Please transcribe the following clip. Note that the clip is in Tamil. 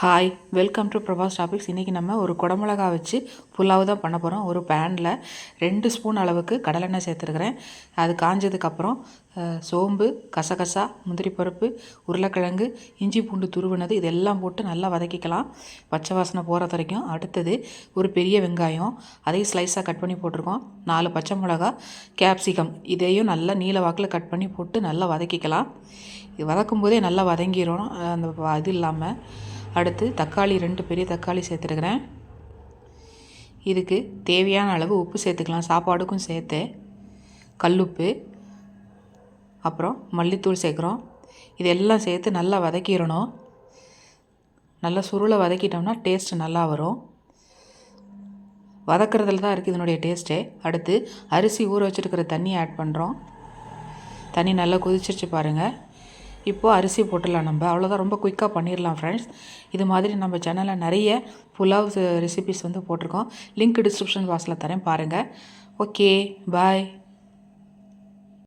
Hi welcome to Prabhas topics இன்றைக்கி நம்ம ஒரு குடமிளகா வச்சு புலாவ் தான் பண்ண போகிறோம் ஒரு பேனில் ரெண்டு ஸ்பூன் அளவுக்கு கடலெண்ணெய் சேர்த்துருக்குறேன். அது காஞ்சதுக்கப்புறம் சோம்பு கசகசா முந்திரி பருப்பு உருளைக்கிழங்கு இஞ்சி பூண்டு துருவினது இதெல்லாம் போட்டு நல்லா வதக்கிக்கலாம். பச்சை வாசனை போகிற வரைக்கும். அடுத்தது ஒரு பெரிய வெங்காயம். அதையும் ஸ்லைஸாக கட் பண்ணி போட்டிருக்கோம். நாலு பச்சை மிளகா கேப்சிகம் இதையும் நல்லா நீல வாக்கில் கட் பண்ணி போட்டு நல்லா வதக்கிக்கலாம். இது வதக்கும் போதே நல்லா வதங்கிடும் அந்த இது இல்லாமல் அடுத்து தக்காளி ரெண்டு பெரிய தக்காளி சேர்த்துருக்குறேன். இதுக்கு தேவையான அளவு உப்பு சேர்த்துக்கலாம். சாப்பாடுக்கும் சேர்த்து. கல்லுப்பு. அப்புறம் மல்லித்தூள் சேர்க்குறோம். இதெல்லாம் சேர்த்து நல்லா வதக்கிடணும். நல்லா சுருளை வதக்கிட்டோம்னா டேஸ்ட் நல்லா வரும். வதக்கிறதுல தான் இருக்குது இதனுடைய டேஸ்ட்டே அடுத்து அரிசி ஊற வச்சுருக்கிற தண்ணி ஆட் பண்ணுறோம் தண்ணி நல்லா கொதிச்சிருச்சு பாருங்கள் இப்போது அரிசி போட்டுடலாம் நம்ம. அவ்வளோதான் ரொம்ப குயிக்காக பண்ணிடலாம் ஃப்ரெண்ட்ஸ் இது மாதிரி நம்ம சேனலில் நிறைய புலாவ் ரெசிபிஸ் வந்து போட்டிருக்கோம். லிங்க் டிஸ்கிரிப்ஷன் பாக்ஸில் தரேன் பாருங்கள் ஓகே பாய்